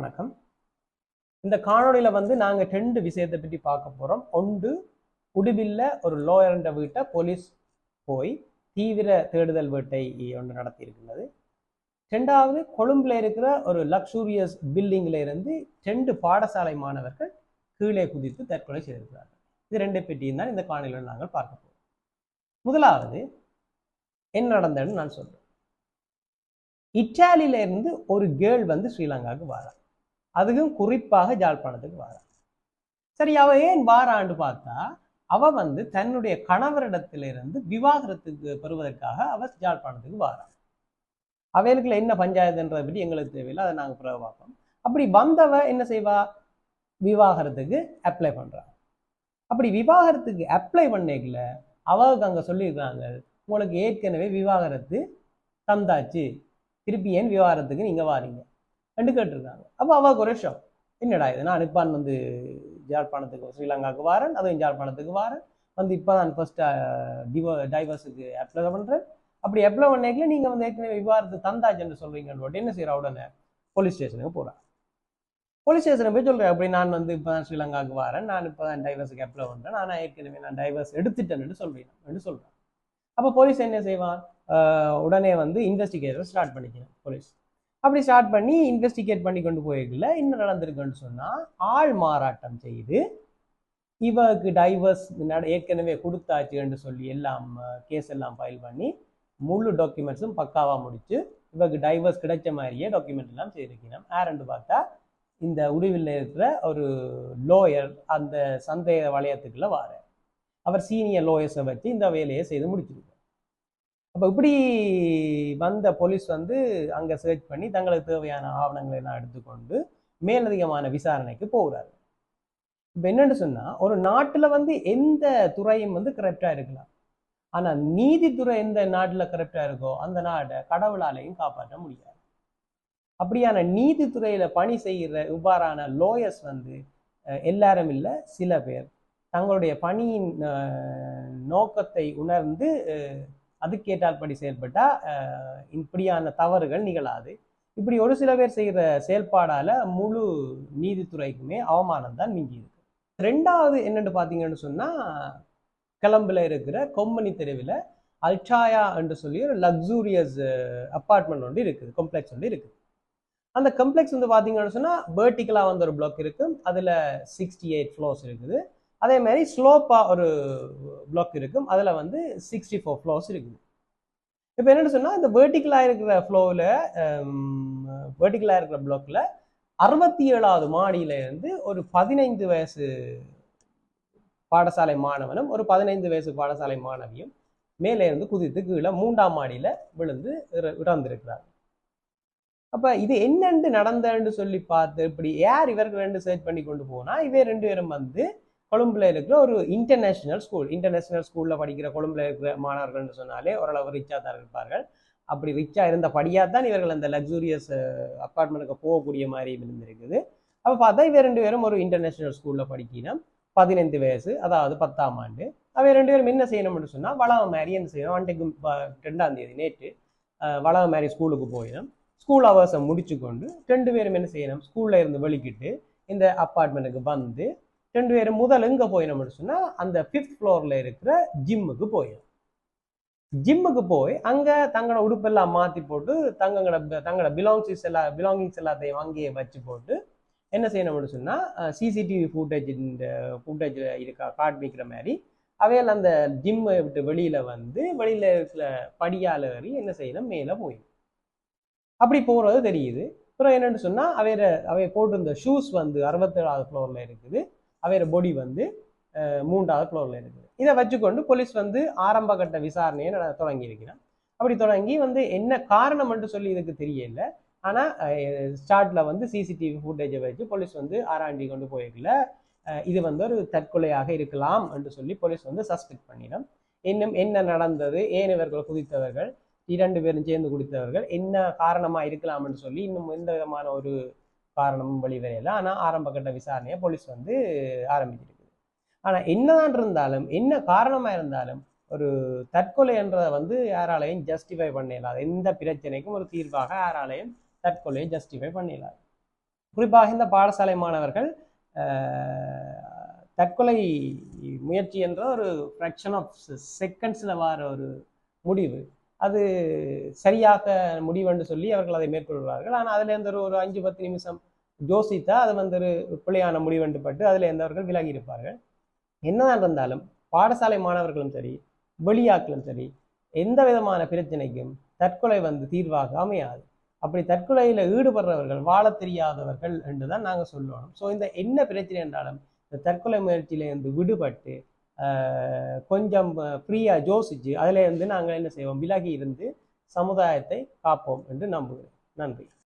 வணக்கம். இந்த காணொளியில வந்து நாங்க ரெண்டு விஷயத்தை பற்றி பார்க்க போறோம். ஒன்று உடுவில்ல ஒரு லோயர்ன்ற வீட்டை போலீஸ் போய் தீவிர தேடுதல் வேட்டை ஒன்று நடத்தி இருக்கிறது ரெண்டாவது கொழும்புல இருக்கிற ஒரு லக்ஸூரியஸ் பில்டிங்ல இருந்து ரெண்டு பாடசாலை மாணவர்கள் கீழே குதித்து தற்கொலை செய்திருக்கிறார்கள். இது ரெண்டு பற்றியும் தான் இந்த காணொலியில் நாங்கள் பார்க்க போறோம். முதலாவது என்ன நடந்ததுன்னு நான் சொல்றேன். இட்டாலியில இருந்து ஒரு கேர்ள் வந்து ஸ்ரீலங்காவுக்கு வரா அதுவும் குறிப்பாக ஜாழ்ப்பாணத்துக்கு வாரா சரி அவ ஏன் வாரான்னு பார்த்தா அவ வந்து தன்னுடைய கணவரிடத்திலிருந்து விவாகரத்துக்கு பெறுவதற்காக அவ ஜாழ்ப்பாணத்துக்கு வாரா அவைகளுக்குள்ள என்ன பஞ்சாயத்துன்றதை பற்றி எங்களுக்கு தேவையில்லை அதை நாங்கள் பிறகு பார்ப்போம். அப்படி வந்தவ என்ன செய்வா? விவாகரத்துக்கு அப்ளை பண்றா. அப்படி விவாகரத்துக்கு அப்ளை பண்ணேக்கல அவளுக்கு அங்கே சொல்லியிருக்காங்க உங்களுக்கு ஏற்கனவே விவாகரத்து தந்தாச்சு. திருப்பி ஏன் விவாகரத்துக்கு நீங்கள் வாரீங்க? ரெண்டு கேட்டிருக்காங்க. அப்போ அவளுக்கு ஒரு விஷயம் என்னடா இது? நான் அனுப்பான் வந்து ஜாழ்ப்பாணத்துக்கு ஸ்ரீலங்காவுக்கு வாரன் அதுவும் ஜாழ்ப்பாணத்துக்கு வாரன். வந்து இப்போ நான் ஃபர்ஸ்ட் டிவோ டைவர்ஸுக்கு அப்ளை பண்ணுறேன் அப்படி அப்ளை பண்ணேக்கல நீங்க வந்து ஏற்கனவே விவாதத்து தந்தாச்சுன்னு சொல்றீங்கன்னு போட்டு என்ன செய்கிற உடனே போலீஸ் ஸ்டேஷனுக்கு போறா. போலீஸ் ஸ்டேஷனுக்கு போய் சொல்றேன் அப்படி நான் வந்து இப்போ தான் ஸ்ரீலங்காவுக்கு வரேன் நான் இப்போ தான் டைவர்ஸுக்கு அப்ளை பண்ணுறேன் நான் ஏற்கனவே நான் டைவர்ஸ் எடுத்துட்டேன்னு சொல்றேன் சொல்றேன் அப்போ போலீஸ் என்ன செய்வான்? உடனே வந்து இன்வெஸ்டிகேஷன் ஸ்டார்ட் பண்ணிக்கணும் போலீஸ் அப்படி ஸ்டார்ட் பண்ணி இன்வெஸ்டிகேட் பண்ணி கொண்டு போயிருக்கல என்ன நடந்திருக்குன்னு சொன்னால் ஆள் மாறாட்டம் செய்து இவருக்கு டைவர்ஸ் ஏற்கனவே கொடுத்தாச்சுன்னு சொல்லி எல்லாம் கேஸ் எல்லாம் ஃபைல் பண்ணி முழு டாக்குமெண்ட்ஸும் பக்காவாக முடித்து இவருக்கு டைவர்ஸ் கிடைச்ச மாதிரியே டாக்குமெண்ட் எல்லாம் செய்திருக்கணும் யாருன்னு பார்த்தா இந்த உடுவில் இருக்கிற ஒரு லோயர் அந்த சந்தேக வளையத்துக்குள்ளே வார அவர் சீனியர் லோயர்ஸை வச்சு இந்த வேலையை செய்து முடிச்சிருக்கு அப்போ இப்படி வந்த போலீஸ் வந்து அங்கே சர்ச் பண்ணி தங்களுக்கு தேவையான ஆவணங்களை எல்லாம் எடுத்துக்கொண்டு மேலதிகமான விசாரணைக்கு போகிறாரு இப்போ என்னன்னு சொன்னா ஒரு நாட்டுல வந்து எந்த துறையும் வந்து கரெக்டா இருக்கலாம். ஆனா நீதித்துறை எந்த நாட்டுல கரெக்டா இருக்கோ அந்த நாட்டை கடவுளாலையும் காப்பாற்ற முடியாது. அப்படியான நீதித்துறையில பணி செய்கிற இவ்வாறான லோயர்ஸ் வந்து எல்லாரும் இல்லை சில பேர் தங்களுடைய பணியின் நோக்கத்தை உணர்ந்து அதுக்கேற்றாற்படி செயல்பட்டா இப்படியான தவறுகள் நிகழாது. இப்படி ஒரு சில பேர் செய்கிற செயல்பாடால் முழு நீதித்துறைக்குமே அவமானம் தான் மிஞ்சி இருக்கு. ரெண்டாவது என்னென்னு பார்த்தீங்கன்னு சொன்னால் கிளம்பில் இருக்கிற கொம்பனி தெருவில் அல்ட்ராயா என்று சொல்லி ஒரு லக்ஸூரியஸ் அப்பார்ட்மெண்ட் ஒன்று இருக்குது காம்ப்ளெக்ஸ் ஒன்று இருக்குது. அந்த கம்ப்ளெக்ஸ் வந்து பார்த்தீங்கன்னு சொன்னால் வேர்ட்டிக்கலாக வந்து ஒரு பிளாக் இருக்கும் அதில் சிக்ஸ்டி எயிட் ஃப்ளோர்ஸ் இருக்குது. அதே மாதிரி ஸ்லோப்பாக ஒரு பிளாக் இருக்கும். அதில் வந்து சிக்ஸ்டி ஃபோர் ஃப்ளோஸ் இருக்குது இப்போ என்னென்னு சொன்னால் இந்த வேர்ட்டிக்கலாக இருக்கிற ஃப்ளோவில் வேர்ட்டிக்கலாக இருக்கிற பிளாக்கில் அறுபத்தி ஏழாவது மாடியிலேருந்து ஒரு பதினைந்து வயசு பாடசாலை மாணவனும் ஒரு பதினைந்து வயசு பாடசாலை மாணவியும் மேலே இருந்து குதித்து கீழே மூன்றாம் மாடியில் விழுந்து இறந்திருக்கிறார். அப்போ இது என்னென்று நடந்தன்னு சொல்லி பார்த்து இப்படி யார் இவர்கள் ரெண்டு சர்ச் பண்ணி கொண்டு போனால் இவ ரெண்டு பேரும் வந்து கொழும்புல இருக்கிற ஒரு இன்டர்நேஷ்னல் ஸ்கூல் இன்டர்நேஷ்னல் ஸ்கூல்ல படிக்கிற கொழும்புல இருக்கிற மாணவர்கள்னு சொன்னாலே ஓரளவு ரிச்சாக தான் இருப்பார்கள். அப்படி ரிச்சாக இருந்த படியா தான் இவர்கள் அந்த லக்ஸூரியஸ் அப்பார்ட்மெண்ட்டுக்கு போகக்கூடிய மாதிரி இருந்திருக்குது. அப்போ பார்த்தா இவ ரெண்டு பேரும் ஒரு இன்டர்நேஷ்னல் ஸ்கூலில் படிக்கணும். பதினைந்து வயசு அதாவது பத்தாம் ஆண்டு. அவ ரெண்டு பேரும் என்ன செய்யணும்னு சொன்னால் வளவ மாதிரி என்ன செய்யணும்? அன்றைக்கு ரெண்டாம் தேதி நேற்று அஹ், வளவ மாதிரி ஸ்கூலுக்கு போயிடும். ஸ்கூல் அவர்ஸை முடிச்சு கொண்டு ரெண்டு பேரும் என்ன செய்யணும்? ஸ்கூலில் இருந்து வெளிக்கிட்டு இந்த அப்பார்ட்மெண்ட்டுக்கு வந்து ரெண்டு பேரும் முதல் எங்க போயினோம்னு சொன்னா அந்த ஃபிஃப்த் ஃப்ளோர்ல இருக்கிற ஜிம்முக்கு போயிடும் ஜிம்முக்கு போய் அங்க தங்களோட உடுப்பெல்லாம் மாத்தி போட்டு தங்கங்களோட தங்களோட பிலாங்ஸிஸ் எல்லாம் பிலாங்கிங்ஸ் எல்லாத்தையும் அங்கேயே வச்சு போட்டு என்ன செய்யணும்னு சொன்னா சிசிடிவி ஃபுட்டேஜ் இந்த ஃபுட்டேஜ் இருக்கா காட்மிக்கிற மாதிரி அவையால் அந்த ஜிம்மை விட்டு வெளியில வந்து வெளியில இருக்கிற படியால் ஏறி என்ன செய்யணும் மேலே போயிடும் அப்படி போறது தெரியுது. அப்புறம் என்னென்னு சொன்னால் அவைய அவைய போட்டிருந்த ஷூஸ் வந்து அறுபத்தேழாவது ஃப்ளோரில் இருக்குது. அவையோட பொடி வந்து மூன்றாவது ஃப்ளோரில் இருக்குது. இதை வச்சுக்கொண்டு போலீஸ் வந்து ஆரம்ப கட்ட விசாரணையை நட- தொடங்கி இருக்கிறான் அப்படி தொடங்கி வந்து என்ன காரணம்னு சொல்லி இதுக்கு தெரியல. ஆனால் ஸ்டார்ட்டில் வந்து சிசிடிவி ஃபுட்டேஜை வச்சு போலீஸ் வந்து ஆராய்ச்சி கொண்டு போயிருக்கல. இது வந்து ஒரு தற்கொலையாக இருக்கலாம் என்று சொல்லி போலீஸ் வந்து சஸ்பெக்ட் பண்ணிடும். இன்னும் என்ன நடந்தது ஏன் இவர்கள் குதித்தவர்கள் இரண்டு பேரும் சேர்ந்து குடித்தவர்கள் என்ன காரணமாக இருக்கலாம்னு சொல்லி இன்னும் எந்த விதமான ஒரு காரணமும் வெளிவரையில ஆனால் ஆரம்ப கட்ட விசாரணையை போலீஸ் வந்து ஆரம்பிச்சிருக்குது. ஆனால் என்னதான் இருந்தாலும் என்ன காரணமாக இருந்தாலும் ஒரு தற்கொலை என்றதை வந்து யாராலையும் ஜஸ்டிஃபை பண்ணிடலாம். எந்த பிரச்சனைக்கும் ஒரு தீர்வாக யாராலையும் தற்கொலையை ஜஸ்டிஃபை பண்ணிடலாம். குறிப்பாக இந்த பாடசாலை மாணவர்கள் தற்கொலை முயற்சி என்ற ஒரு ஃப்ராக்ஷன் ஆஃப் செகண்ட்ஸில் வர ஒரு முடிவு. அது சரியாக முடிவென்று சொல்லி அவர்கள் அதை மேற்கொள்வார்கள். ஆனால் அதில் இருந்து ஒரு ஒரு அஞ்சு பத்து நிமிஷம் யோசித்தா அது வந்து ஒரு பிள்ளையான முடிவென்று பட்டு அதில் இருந்தவர்கள் விலகி இருப்பார்கள். என்னதான் இருந்தாலும் பாடசாலை மாணவர்களும் சரி வெளியாக்களும் சரி எந்த விதமான பிரச்சனைக்கும் தற்கொலை வந்து தீர்வாக அமையாது. அப்படி தற்கொலையில் ஈடுபடுறவர்கள் வாழத் தெரியாதவர்கள் என்று தான் நாங்கள் சொல்லணும் ஸோ இந்த என்ன பிரச்சனை என்றாலும் இந்த தற்கொலை முயற்சியிலேருந்து விடுபட்டு கொஞ்சம் ஃப்ரீயாக யோசிச்சு அதில் இருந்து நாங்கள் என்ன செய்வோம்? விலகி இருந்து சமுதாயத்தை காப்போம் என்று நம்புகிறேன். நன்றி.